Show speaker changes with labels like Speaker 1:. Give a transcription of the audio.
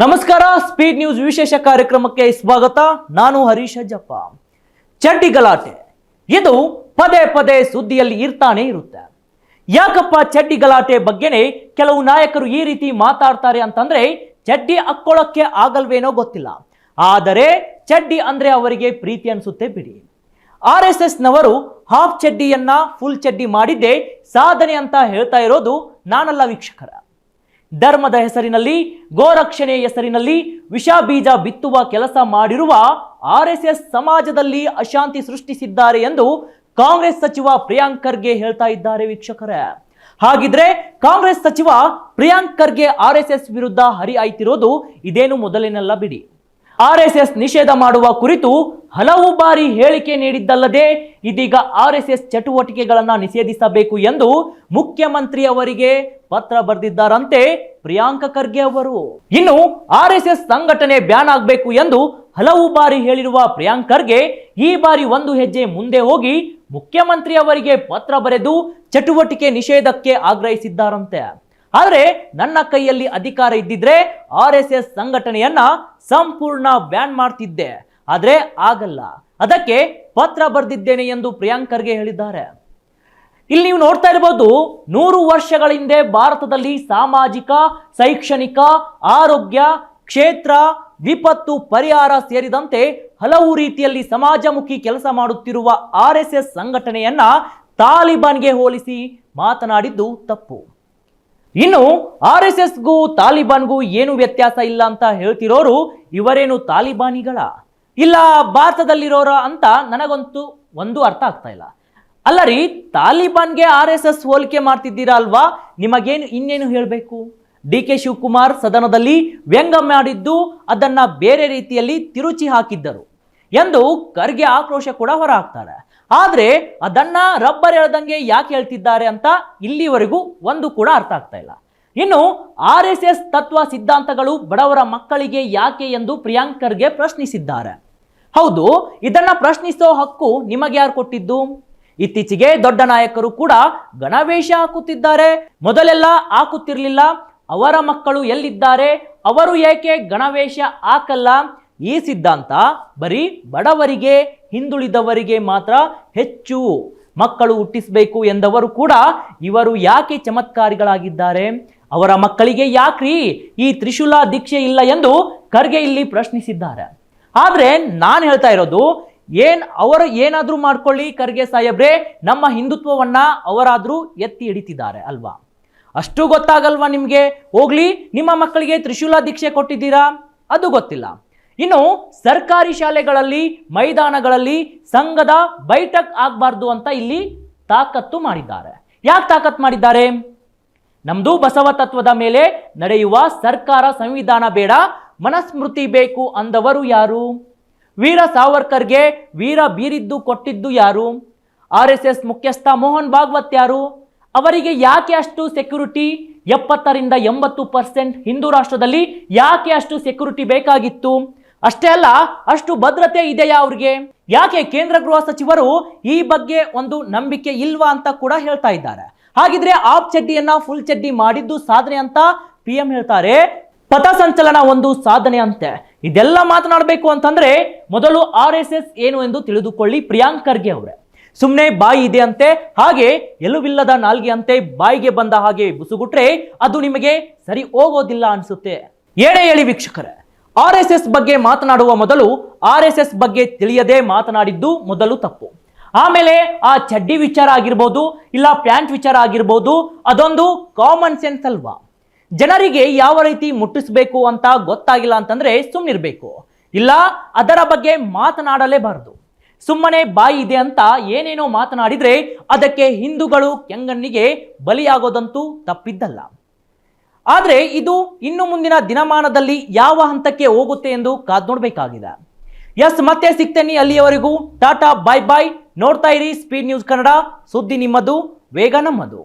Speaker 1: ನಮಸ್ಕಾರ speed news ವಿಶೇಷ ಕಾರ್ಯಕ್ರಮಕ್ಕೆ ಸ್ವಾಗತ. ನಾನು ಹರೀಶ್ ಅಜ್ಜಪ್ಪ ಚಡ್ಡಿ ಗಲಾಟೆ. ಇದು ಪದೇ ಪದೇ ಸುದ್ದಿಯಲ್ಲಿ ಇರ್ತಾನೆ ಇರುತ್ತೆ. ಯಾಕಪ್ಪ ಚಡ್ಡಿ ಗಲಾಟೆ ಬಗ್ಗೆನೇ ಕೆಲವು ನಾಯಕರು ಈ ರೀತಿ ಮಾತಾಡ್ತಾರೆ ಅಂತಂದ್ರೆ ಚಡ್ಡಿ ಹಾಕ್ಕೊಳ್ಳೋಕ್ಕೆ ಆಗಲ್ವೇನೋ ಗೊತ್ತಿಲ್ಲ. ಆದರೆ ಚಡ್ಡಿ ಅಂದ್ರೆ ಅವರಿಗೆ ಪ್ರೀತಿ ಅನಿಸುತ್ತೆ ಬಿಡಿ. ಆರ್ ಎಸ್ ಎಸ್ ನವರು ಹಾಫ್ ಚಡ್ಡಿಯನ್ನ ಫುಲ್ ಚಡ್ಡಿ ಮಾಡಿದ್ದೆ ಸಾಧನೆ ಅಂತ ಹೇಳ್ತಾ ಇರೋದು ನಾನಲ್ಲ ವೀಕ್ಷಕರ. ಧರ್ಮದ ಹೆಸರಿನಲ್ಲಿ ಗೋರಕ್ಷಣೆ ಹೆಸರಿನಲ್ಲಿ ವಿಷ ಬೀಜ ಬಿತ್ತುವ ಕೆಲಸ ಮಾಡಿರುವ ಆರ್ ಎಸ್ ಎಸ್ ಸಮಾಜದಲ್ಲಿ ಅಶಾಂತಿ ಸೃಷ್ಟಿಸಿದ್ದಾರೆ ಎಂದು ಕಾಂಗ್ರೆಸ್ ಸಚಿವ ಪ್ರಿಯಾಂಕ್ ಖರ್ಗೆ ಹೇಳ್ತಾ ಇದ್ದಾರೆ ವೀಕ್ಷಕರೇ. ಹಾಗಿದ್ರೆ ಕಾಂಗ್ರೆಸ್ ಸಚಿವ Priyank Kharge R S S ವಿರುದ್ಧ ಹರಿಹಾಯ್ತಿರೋದು ಇದೇನು ಮೊದಲಿನೆಲ್ಲ ಬಿಡಿ. ಆರ್ ಎಸ್ ಎಸ್ ನಿಷೇಧ ಮಾಡುವ ಕುರಿತು ಹಲವು ಬಾರಿ ಹೇಳಿಕೆ ನೀಡಿದ್ದಲ್ಲದೆ ಇದೀಗ ಆರ್ ಎಸ್ ಎಸ್ ಚಟುವಟಿಕೆಗಳನ್ನು ನಿಷೇಧಿಸಬೇಕು ಎಂದು ಮುಖ್ಯಮಂತ್ರಿ ಅವರಿಗೆ ಪತ್ರ ಬರೆದಿದ್ದಾರಂತೆ ಪ್ರಿಯಾಂಕ ಖರ್ಗೆ ಅವರು. ಇನ್ನು ಆರ್ ಎಸ್ ಎಸ್ ಸಂಘಟನೆ ಬ್ಯಾನ್ ಆಗಬೇಕು ಎಂದು ಹಲವು ಬಾರಿ ಹೇಳಿರುವ ಪ್ರಿಯಾಂಕ್ ಖರ್ಗೆ ಈ ಬಾರಿ ಒಂದು ಹೆಜ್ಜೆ ಮುಂದೆ ಹೋಗಿ ಮುಖ್ಯಮಂತ್ರಿ ಅವರಿಗೆ ಪತ್ರ ಬರೆದು ಚಟುವಟಿಕೆ ನಿಷೇಧಕ್ಕೆ ಆಗ್ರಹಿಸಿದ್ದಾರಂತೆ. ಆದರೆ ನನ್ನ ಕೈಯಲ್ಲಿ ಅಧಿಕಾರ ಇದ್ದಿದ್ರೆ ಆರ್ ಎಸ್ ಎಸ್ ಸಂಘಟನೆಯನ್ನ ಸಂಪೂರ್ಣ ಬ್ಯಾನ್ ಮಾಡ್ತಿದ್ದೆ. ಆದ್ರೆ ಆಗಲ್ಲ. ಅದಕ್ಕೆ ಪತ್ರ ಬರೆದಿದ್ದೇನೆ ಎಂದು ಪ್ರಿಯಾಂಕರ್ಗೆ ಹೇಳಿದ್ದಾರೆ. ಇಲ್ಲಿ ನೀವು ನೋಡ್ತಾ ಇರಬಹುದು ನೂರು ವರ್ಷಗಳ ಹಿಂದೆ ಭಾರತದಲ್ಲಿ ಸಾಮಾಜಿಕ, ಶೈಕ್ಷಣಿಕ, ಆರೋಗ್ಯ, ಕ್ಷೇತ್ರ, ವಿಪತ್ತು, ಪರಿಹಾರ ಸೇರಿದಂತೆ ಹಲವು ರೀತಿಯಲ್ಲಿ ಸಮಾಜಮುಖಿ ಕೆಲಸ ಮಾಡುತ್ತಿರುವ ಆರ್ ಎಸ್ ಎಸ್ ಸಂಘಟನೆಯನ್ನ ತಾಲಿಬಾನ್ಗೆ ಹೋಲಿಸಿ ಮಾತನಾಡಿದ್ದು ತಪ್ಪು. ಇನ್ನು ಆರ್ ಎಸ್ ಎಸ್ಗೂ ತಾಲಿಬಾನ್ಗೂ ಏನು ವ್ಯತ್ಯಾಸ ಇಲ್ಲ ಅಂತ ಹೇಳ್ತಿರೋರು ಇವರೇನು ತಾಲಿಬಾನಿಗಳ? ಇಲ್ಲ, ಭಾರತದಲ್ಲಿರೋರ ಅಂತ ನನಗಂತೂ ಒಂದು ಅರ್ಥ ಆಗ್ತಾ ಇಲ್ಲ. ಅಲ್ಲ ರೀ ತಾಲಿಬಾನ್ಗೆ ಆರ್ ಎಸ್ ಎಸ್ ಹೋಲಿಕೆ ಮಾಡ್ತಿದ್ದೀರಾ ಅಲ್ವಾ? ನಿಮಗೇನು ಇನ್ನೇನು ಹೇಳಬೇಕು? ಡಿ ಕೆ ಶಿವಕುಮಾರ್ ಸದನದಲ್ಲಿ ವ್ಯಂಗ್ಯ ಮಾಡಿದ್ದು, ಅದನ್ನ ಬೇರೆ ರೀತಿಯಲ್ಲಿ ತಿರುಚಿ ಹಾಕಿದ್ದರು ಎಂದು ಖರ್ಗೆ ಆಕ್ರೋಶ ಕೂಡ ಹೊರಹಾಕ್ತಾರೆ. ಆದ್ರೆ, ಅದನ್ನ ರಬ್ಬರ್ ಹೇಳ್ದಂಗೆ ಯಾಕೆ ಹೇಳ್ತಿದ್ದಾರೆ ಅಂತ ಇಲ್ಲಿವರೆಗೂ ಒಂದು ಕೂಡ ಅರ್ಥ ಆಗ್ತಾ ಇಲ್ಲ. ಇನ್ನು, ಆರ್ ಎಸ್ ಎಸ್ ತತ್ವ ಸಿದ್ಧಾಂತಗಳು ಬಡವರ ಮಕ್ಕಳಿಗೆ ಯಾಕೆ ಎಂದು ಪ್ರಿಯಾಂಕ್ ಖರ್ಗೆ ಪ್ರಶ್ನಿಸಿದ್ದಾರೆ. ಹೌದು, ಇದನ್ನ ಪ್ರಶ್ನಿಸೋ ಹಕ್ಕು ನಿಮಗೆ ಯಾರು ಕೊಟ್ಟಿದ್ದು? ಇತ್ತೀಚೆಗೆ ದೊಡ್ಡ ನಾಯಕರು ಕೂಡ ಗಣವೇಶ ಹಾಕುತ್ತಿದ್ದಾರೆ. ಮೊದಲೆಲ್ಲ ಹಾಕುತ್ತಿರಲಿಲ್ಲ. ಅವರ ಮಕ್ಕಳು ಎಲ್ಲಿದ್ದಾರೆ? ಅವರು ಏಕೆ ಗಣವೇಶ ಹಾಕಲ್ಲ? ಈ ಸಿದ್ಧಾಂತ ಬರೀ ಬಡವರಿಗೆ, ಹಿಂದುಳಿದವರಿಗೆ ಮಾತ್ರ ಹೆಚ್ಚು. ಮಕ್ಕಳು ಹುಟ್ಟಿಸಬೇಕು ಎಂದವರು ಕೂಡ ಇವರು ಯಾಕೆ ಚಮತ್ಕಾರಿಗಳಾಗಿದ್ದಾರೆ? ಅವರ ಮಕ್ಕಳಿಗೆ ಯಾಕ್ರಿ ಈ ತ್ರಿಶೂಲ ದೀಕ್ಷೆ ಇಲ್ಲ ಎಂದು ಖರ್ಗೆ ಇಲ್ಲಿ ಪ್ರಶ್ನಿಸಿದ್ದಾರೆ. ಆದ್ರೆ ನಾನು ಹೇಳ್ತಾ ಇರೋದು, ಏನ್ ಅವರು ಏನಾದರೂ ಮಾಡ್ಕೊಳ್ಳಿ ಖರ್ಗೆ ಸಾಹೇಬ್ರೆ, ನಮ್ಮ ಹಿಂದುತ್ವವನ್ನ ಅವರಾದರೂ ಎತ್ತಿ ಹಿಡಿತಿದ್ದಾರೆ ಅಲ್ವಾ? ಅಷ್ಟು ಗೊತ್ತಾಗಲ್ವಾ ನಿಮಗೆ? ಹೋಗ್ಲಿ, ನಿಮ್ಮ ಮಕ್ಕಳಿಗೆ ತ್ರಿಶೂಲ ದೀಕ್ಷೆ ಕೊಟ್ಟಿದ್ದೀರಾ? ಅದು ಗೊತ್ತಿಲ್ಲ. ಇನ್ನು ಸರ್ಕಾರಿ ಶಾಲೆಗಳಲ್ಲಿ, ಮೈದಾನಗಳಲ್ಲಿ ಸಂಘದ ಬೈಠಕ್ ಆಗಬಾರ್ದು ಅಂತ ಇಲ್ಲಿ ತಾಕತ್ತು ಮಾಡಿದ್ದಾರೆ. ಯಾಕೆ ತಾಕತ್ತು ಮಾಡಿದ್ದಾರೆ? ನಮ್ದು ಬಸವ ತತ್ವದ ಮೇಲೆ ನಡೆಯುವ ಸರ್ಕಾರ ಸಂವಿಧಾನ ಬೇಡ ಮನಸ್ಮೃತಿ ಬೇಕು ಅಂದವರು ಯಾರು? ವೀರ ಸಾವರ್ಕರ್ಗೆ ವೀರ ಬೀರಿದ್ದು ಕೊಟ್ಟಿದ್ದು ಯಾರು? ಆರ್ ಎಸ್ ಮುಖ್ಯಸ್ಥ ಮೋಹನ್ ಭಾಗವತ್ ಯಾರು? ಅವರಿಗೆ ಯಾಕೆ ಅಷ್ಟು ಸೆಕ್ಯೂರಿಟಿ? ಎಪ್ಪತ್ತರಿಂದ ಎಂಬತ್ತು ಪರ್ಸೆಂಟ್ ಹಿಂದೂ ರಾಷ್ಟ್ರದಲ್ಲಿ ಯಾಕೆ ಅಷ್ಟು ಸೆಕ್ಯೂರಿಟಿ ಬೇಕಾಗಿತ್ತು? ಅಷ್ಟೇ ಅಲ್ಲ, ಅಷ್ಟು ಭದ್ರತೆ ಇದೆಯಾ ಅವ್ರಿಗೆ? ಯಾಕೆ ಕೇಂದ್ರ ಗೃಹ ಸಚಿವರು ಈ ಬಗ್ಗೆ ಒಂದು ನಂಬಿಕೆ ಇಲ್ವಾ ಅಂತ ಕೂಡ ಹೇಳ್ತಾ ಇದ್ದಾರೆ. ಹಾಗಿದ್ರೆ ಆಪ್ ಚಡ್ಡಿಯನ್ನ ಫುಲ್ ಚಡ್ಡಿ ಮಾಡಿದ್ದು ಸಾಧನೆ ಅಂತ ಪಿ ಎಂ ಹೇಳ್ತಾರೆ. ಪಥಸಂಚಲನ ಒಂದು ಸಾಧನೆ ಅಂತೆ. ಇದೆಲ್ಲ ಮಾತನಾಡಬೇಕು ಅಂತಂದ್ರೆ ಮೊದಲು ಆರ್ ಎಸ್ ಎಸ್ ಏನು ಎಂದು ತಿಳಿದುಕೊಳ್ಳಿ ಪ್ರಿಯಾಂಕ್ ಖರ್ಗೆ ಅವರೇ. ಸುಮ್ಮನೆ ಬಾಯಿ ಇದೆ ಅಂತೆ, ಹಾಗೆ ಎಲುವಿಲ್ಲದ ನಾಲ್ಗೆ ಅಂತೆ ಬಾಯಿಗೆ ಬಂದ ಹಾಗೆ ಬುಸುಗುಟ್ರೆ ಅದು ನಿಮಗೆ ಸರಿ ಹೋಗೋದಿಲ್ಲ ಅನ್ಸುತ್ತೆ. ಏನೇ ಹೇಳಿ ವೀಕ್ಷಕರೇ, ಆರ್ ಎಸ್ ಎಸ್ ಬಗ್ಗೆ ಮಾತನಾಡುವ ಮೊದಲು ಆರ್ ಬಗ್ಗೆ ತಿಳಿಯದೆ ಮಾತನಾಡಿದ್ದು ಮೊದಲು ತಪ್ಪು. ಆಮೇಲೆ ಆ ಚಡ್ಡಿ ವಿಚಾರ ಆಗಿರ್ಬೋದು, ಇಲ್ಲ ಪ್ಯಾಂಟ್ ವಿಚಾರ ಆಗಿರ್ಬೋದು, ಅದೊಂದು ಕಾಮನ್ ಸೆನ್ಸ್ ಅಲ್ವಾ? ಜನರಿಗೆ ಯಾವ ರೀತಿ ಮುಟ್ಟಿಸ್ಬೇಕು ಅಂತ ಗೊತ್ತಾಗಿಲ್ಲ ಅಂತಂದ್ರೆ ಸುಮ್ಮನಿರ್ಬೇಕು ಇಲ್ಲ, ಅದರ ಬಗ್ಗೆ ಮಾತನಾಡಲೇಬಾರದು. ಸುಮ್ಮನೆ ಬಾಯಿ ಇದೆ ಅಂತ ಏನೇನೋ ಮಾತನಾಡಿದ್ರೆ ಅದಕ್ಕೆ ಹಿಂದೂಗಳು ಕೆಂಗಣ್ಣಿಗೆ ಬಲಿಯಾಗೋದಂತೂ ತಪ್ಪಿದ್ದಲ್ಲ. ಆದರೆ ಇದು ಇನ್ನು ಮುಂದಿನ ದಿನಮಾನದಲ್ಲಿ ಯಾವ ಹಂತಕ್ಕೆ ಹೋಗುತ್ತೆ ಎಂದು ಕಾದ್ ನೋಡಬೇಕಾಗಿದೆ. ಎಸ್, ಮತ್ತೆ ಸಿಗ್ತೇನೆ ಅಲ್ಲಿಯವರೆಗೂ. ಟಾಟಾ, ಬಾಯ್ ಬಾಯ್. ನೋಡ್ತಾ ಇರಿ ಸ್ಪೀಡ್ ನ್ಯೂಸ್ ಕನ್ನಡ. ಸುದ್ದಿ ನಿಮ್ಮದು, ವೇಗ ನಮ್ಮದು.